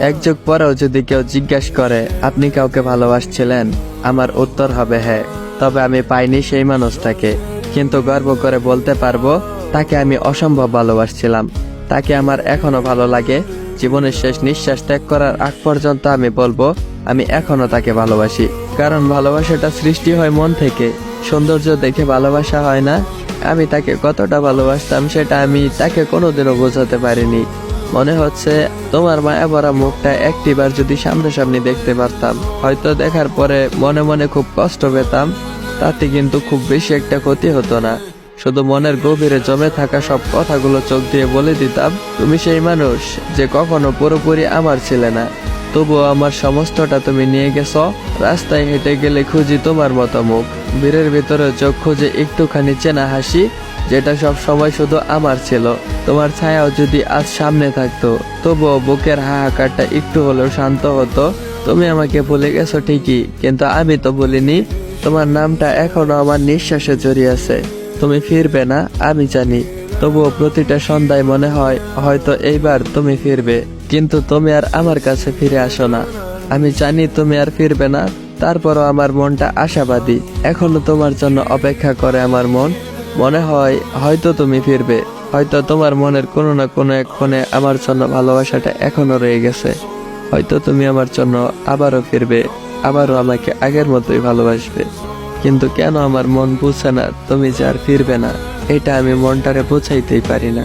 এক যুগ পরেও যদি কেউ জিজ্ঞেস করে, আপনি কাউকে ভালোবাসছিলেন? আমার উত্তর হবে হ্যাঁ তবে আমি পাইনি সেই মানুষটাকে। কিন্তু গর্ব করে বলতে পারব, তাকে আমি অসম্ভব ভালোবাসছিলাম। তাকে আমার এখনও ভালো লাগে। জীবনের শেষ নিঃশ্বাস ত্যাগ করার আগ পর্যন্ত আমি বলব, আমি এখনও তাকে ভালোবাসি। কারণ ভালোবাসাটা সৃষ্টি হয় মন থেকে। সৌন্দর্য দেখে ভালোবাসা হয় না। আমি তাকে কতটা ভালোবাসতাম, সেটা আমি তাকে কোনোদিনও বোঝাতে পারিনি। মনে হচ্ছে তোমার মায়া ভরা মুখটা একটিবার যদি সামনাসামনি দেখতে পারতাম। হয়তো দেখার পরে মনে মনে খুব কষ্ট পেতাম, তাতে কিন্তু খুব বেশি একটা ক্ষতি হতো না। শুধু মনের গভীরে জমে থাকা সব কথাগুলো চোখ দিয়ে বলে দিতাম, তুমি সেই মানুষ যে কখনো পুরোপুরি আমার ছিলে না। তবুও আমার সমস্তটা তুমি নিয়ে গেছ, রাস্তায় হেঁটে গেলে খুঁজি তোমার মতো মুখ। বীরের ভিতরে চোখ খুঁজে একটুখানি চেনা হাসি যেটা সব সময় শুধু আমার ছিল। তোমার ছায়াও যদি আজ সামনে থাকতো, তবুও বুকের হাহাকারটা একটু হলেও শান্ত হতো। তুমি আমাকে ভুলে গেছো ঠিকই, কিন্তু আমি তো বলিনি তোমার নামটা এখনও আমার নিঃশ্বাসে জড়িয়ে আছে। তুমি ফিরবে না, আমি জানি। তবুও প্রতিটা সন্ধ্যায় মনে হয়, হয়তো এইবার তুমি ফিরবে। কিন্তু তুমি আর আমার কাছে ফিরে আসো না। আমি জানি তুমি আর ফিরবে না, তারপরও আমার মনটা আশাবাদী। এখনও তোমার জন্য অপেক্ষা করে আমার মন। মনে হয়, হয়তো তুমি ফিরবে। হয়তো তোমার মনের কোনো না কোনো এক কোণে আমার জন্য ভালোবাসাটা এখনও রয়ে গেছে। হয়তো তুমি আমার জন্য আবারও ফিরবে, আবারও আমাকে আগের মতোই ভালোবাসবে। কিন্তু কেন আমার মন বুঝছে না তুমি যে আর ফিরবে না? এটা আমি মনটারে বোঝাইতেই পারি না।